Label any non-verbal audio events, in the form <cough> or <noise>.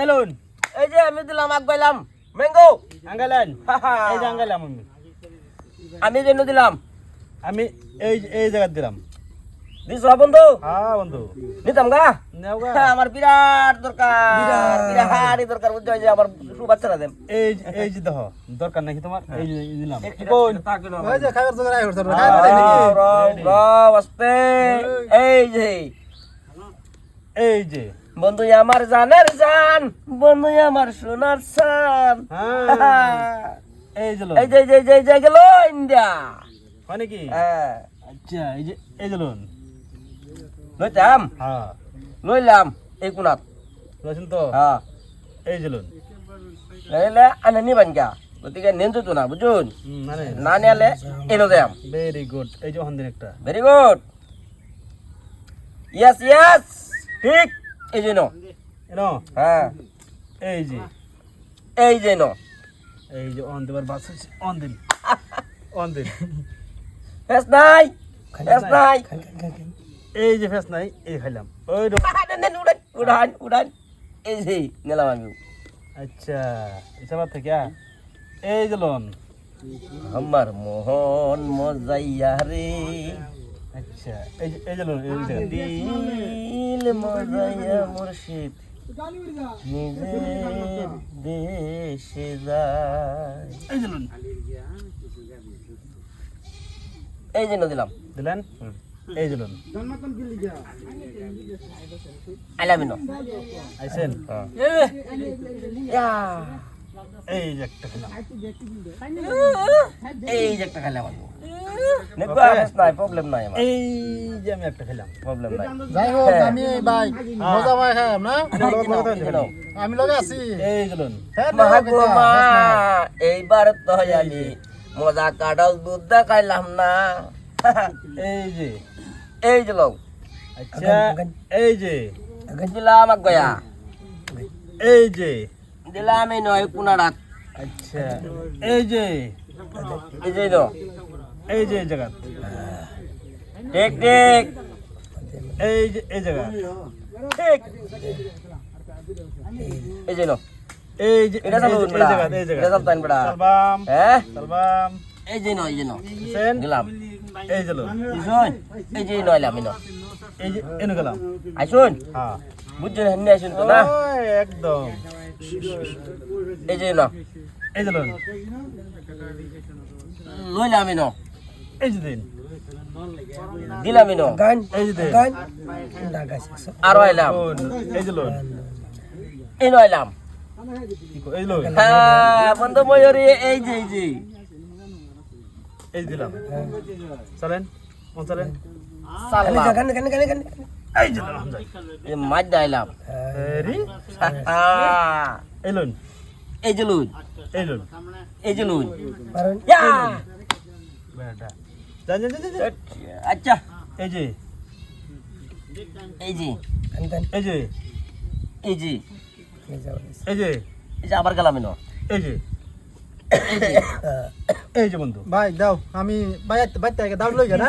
Alone এই যে আমি দিলাম আগ পাইলাম ম্যাঙ্গো আঙ্গালেন এই যে আঙ্গালাম আমি আমি যেন দিলাম আমি এই এই জায়গা দিলাম দিস বন্ধু হ্যাঁ বন্ধু নিতাম গা হ্যাঁ, আমার বিরাট দরকার বিরাট দরকার বুঝছ এই যে আমার শুধু বাচ্চারা দেন এই যে- এই যে দেখো দরকার নাকি তোমার এই যে দিলাম কোন তাকে যে খাবার জোগাড় আয় করছে হ্যাঁ, রাও, রাও, আস্তে। এই যে এই যে বন্ধু আমার জানের জান বন্ধু আমার সোনার সান হ্যাঁ এই যে এই যে এই যে এই যে গেল ইন্ডিয়া হয় নাকি হ্যাঁ আচ্ছা এই যে এই যে লোন লইতাম হ্যাঁ লইলাম এই কোনাত রয়েছেন তো হ্যাঁ এই যে লোন লইলে আনে নিবান গা গতিকে নেনছো তো না বুঝুন মানে না নিলে এলো ভেরি গুড এই যে দিন একটা ভেরি গুড ইয়েস ইয়েস ঠিক? এই যে নো হ্যাঁ। এই যে। এই যে নো এই যে অন দিবার বাস অন দিন। অন দিন। ফেস নাই। ফেস নাই। এই যে ফেস নাই এই খাইলাম। ওই উড়ান উড়ান উড়ান। এই যে নিলাম আমি। আচ্ছা হিসাব থেকে এই যে লোন। আমার মোহন মজাইয়া রে। আচ্ছা এই যে এই যে দিল মজাইয়া মুর্শিদ নিজের দেশে যায় এই যে লোন জন্য দিলাম দিলেন এই যে লোন আইছেন এই যে একটা খেলাম এই যে একটা ফেস নাই প্রবলেম নাই এই যে আমি একটা খেলাম প্রবলেম নাই যাই হোক আমি ভাই মজা না আমি লগে আছি এই এইবার তো আমি মজা কাটাল দুধ দেখাইলাম না এই যে এই যে লোক আচ্ছা এই যে দিলাম গয়া এই যে দিলাম এই নয় কুনারাত আচ্ছা এই যে এই যে এই যে এই জায়গা ঠিক ঠিক এই যে এই জায়গা ঠিক এই যে নো এই যে এটা চালু এই জায়গা এই এটা জায়গা চালতান বড়া সালবাম হ্যাঁ সালবাম এই যে নো এই যে নো সেন দিলাম এই যে লোন বুঝুন এই যে নইলাম ইনো এই যে এনে গেলাম আইসুন হ্যাঁ বুঝছেন হেন্নি আইসুন তো না একদম এই যে নো এই যে লোন লইলাম ইনো এই যে দিন। এই যে দিন। আর আইলাম এই যে লোন। এই নইলাম এই লোন। হ্যাঁ বন্ধু ময়ূরী এই যে এই যে। এই দিলাম। চলেন চলেন। সালাম। এই যে এই মাছ দাইলাম রি এই লোন। এই যে লুন। এই লোন। এই যে লুন। ইয়া! বেটা। আচ্ছা। এই যে। এই যে। এই যে। এই যে। এই যে এই যে। আবার গেলাম এই যে। <coughs> এই যে। বন্ধু। ভাই দাও। আমি ভাই বাইতে দাও লই গা না?